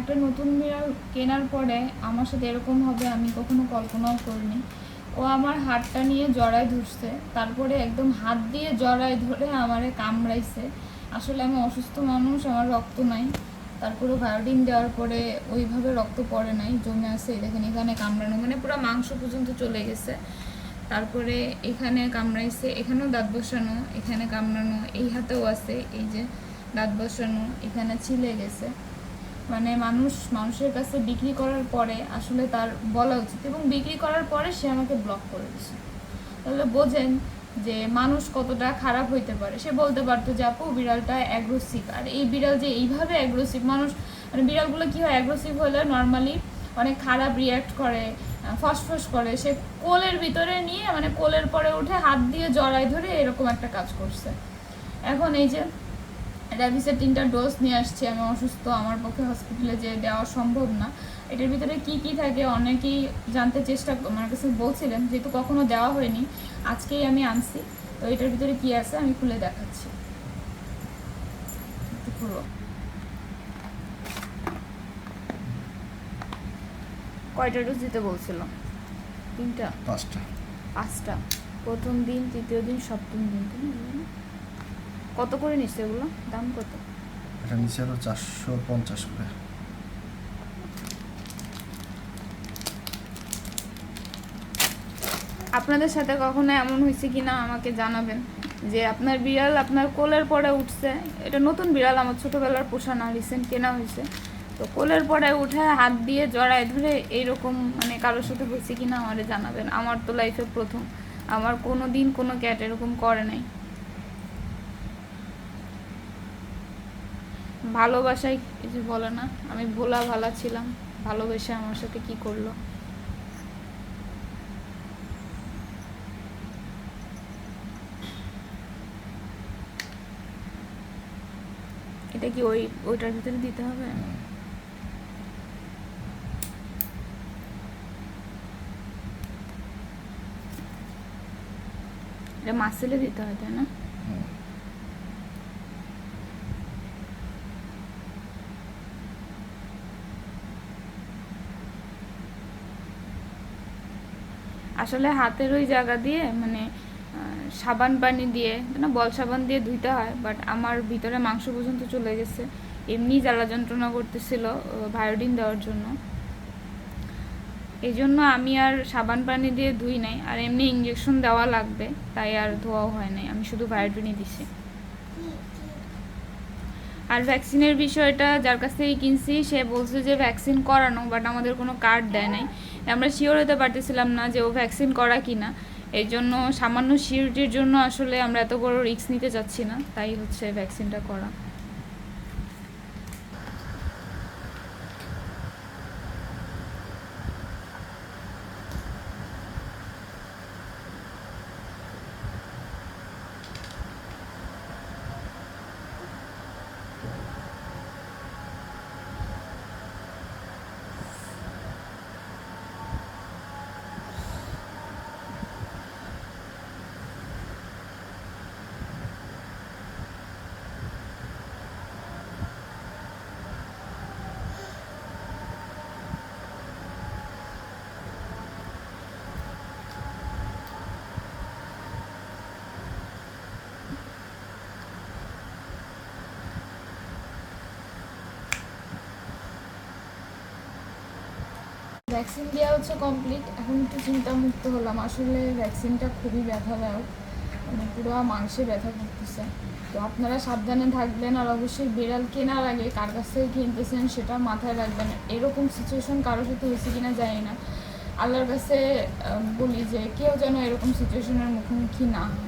একটা নতুন বিড়াল কেনার পরে আমার সাথে এরকম হবে, আমি কখনো কল্পনাও করিনি। ও আমার হাতটা নিয়ে জড়ায় ধরছে, তারপরে একদম হাত দিয়ে জড়ায় ধরে আমারে কামড়াইছে। আসলে আমি অসুস্থ মানুষ, আমার রক্ত নাই। তারপরে ভায়োডিন দেওয়ার পরে ওইভাবে রক্ত পড়ে নাই, জমে আছে দেখেন এখানে কামড়ানো মানে পুরো মাংস পর্যন্ত চলে গেছে। তারপরে এখানে কামড়াইছে, এখানেও দাঁত বসানো, এখানে কামড়ানো, এই হাতেও আছে, এই যে দাঁত বসানো, এখানে ছিলে গেছে। মানে মানুষ মানুষের কাছে বিক্রি করার পরে আসলে তার বলা উচিত এবং বিক্রি করার পরে সে আমাকে ব্লক করে দিছে তাহলে বোঝেন যে মানুষ কতটা খারাপ হইতে পারে। সে বলতে পারতো যে, আপু, বিড়ালটা অ্যাগ্রেসিভ আর এই বিড়াল যে এইভাবে অ্যাগ্রেসিভ মানুষ মানে বিড়ালগুলো কী হয় অ্যাগ্রেসিভ হলে নর্মালি অনেক খারাপ রিয়াক্ট করে ফসফস করে। সে কোলের ভিতরে নিয়ে মানে কোলের পরে উঠে হাত দিয়ে জড়ায় ধরে এরকম একটা কাজ করছে। এখন এই যে র্যাবিসের তিনটা ডোজ নিয়ে আসছি আমি অসুস্থ আমার পক্ষে হসপিটালে যে দেওয়া সম্ভব না। এটার ভিতরে কি কি থাকে অনেকেই জানতে চেষ্টা আমার কাছে বলছিলেন যেহেতু কখনো দেওয়া হয়নি আজকেই আমি আনছি। তো এটার ভিতরে কি আছে আমি খুলে দেখাচ্ছি। কয়টা ডোজ দিতে বলছিল? তিনটা? পাঁচটা। পাঁচটা। প্রথম দিন তৃতীয় দিন সপ্তম দিন? কত করে নিচ্ছে এগুলো? দাম কত? এটা নিচে হলো চারশো পঞ্চাশ করে। আপনাদের সাথে কখনো এমন হয়েছে কি না আমাকে জানাবেন। যে আপনার বিড়াল আপনার কোলের পরে উঠছে। এটা নতুন বিড়াল আমার ছোটোবেলার পোষা না রিসেন্ট কেনা হয়েছে। তো কোলের পরে উঠে হাত দিয়ে জড়ায় ধরে এইরকম মানে কারোর সাথে হয়েছে কি না আমারে জানাবেন। আমার তো লাইফে প্রথম। আমার কোনো দিন কোনো ক্যাট এরকম করে নাই। ভালোবাসায় কিছু বলে না, আমি ভোলা ভালা ছিলাম, ভালোবেসে আমার সাথে কি করল? এটা কি ওই, ওইটার ভিতরে দিতে হবে? এটা মাসেলে দিতে হয়, তাই না? আসলে হাতের ওই জায়গা দিয়ে মানে সাবান পানি দিয়ে না বল সাবান দিয়ে ধুইতে হয় বাট আমার ভিতরে মাংস পর্যন্ত চলে গেছে। এমনি জ্বালা যন্ত্রণা করতেছিল ভায়োডিন দেওয়ার জন্য। এই জন্য আমি আর সাবান পানি দিয়ে ধুই নাই, আর এমনি ইঞ্জেকশন দেওয়া লাগবে, তাই আর ধোয়াও হয় নাই। আমি শুধু ভায়োডিনই দিছি। আর ভ্যাকসিনের বিষয়টা যার কাছ থেকে কিনছি, সে বলছে যে ভ্যাকসিন করানো বাট আমাদের কোনো কার্ড দেয় নাই। আমরা শিওর হতে পারতেছিলাম না যে ও ভ্যাকসিন করা কি না এই জন্য, সামান্য সিউরিটির জন্য আসলে আমরা এত বড় রিস্ক নিতে চাচ্ছি না, তাই হচ্ছে ভ্যাকসিনটা করা। ভ্যাকসিন দেওয়া হচ্ছে কমপ্লিট এখন একটু চিন্তামুক্ত হলাম। আসলে ভ্যাকসিনটা খুবই ব্যথাদায়ক মানে পুরো মাংসে ব্যথা করতেছে। তো আপনারা সাবধানে থাকবেন আর অবশ্যই বিড়াল কেনার আগে কার কাছ থেকে কিনতেছেন সেটা মাথায় রাখবেন। এরকম সিচুয়েশন কারোর সাথে হয়েছে কিনা জানি না। আল্লাহর কাছে বলি যে কেউ যেন এরকম সিচুয়েশনের মুখোমুখি না হয়।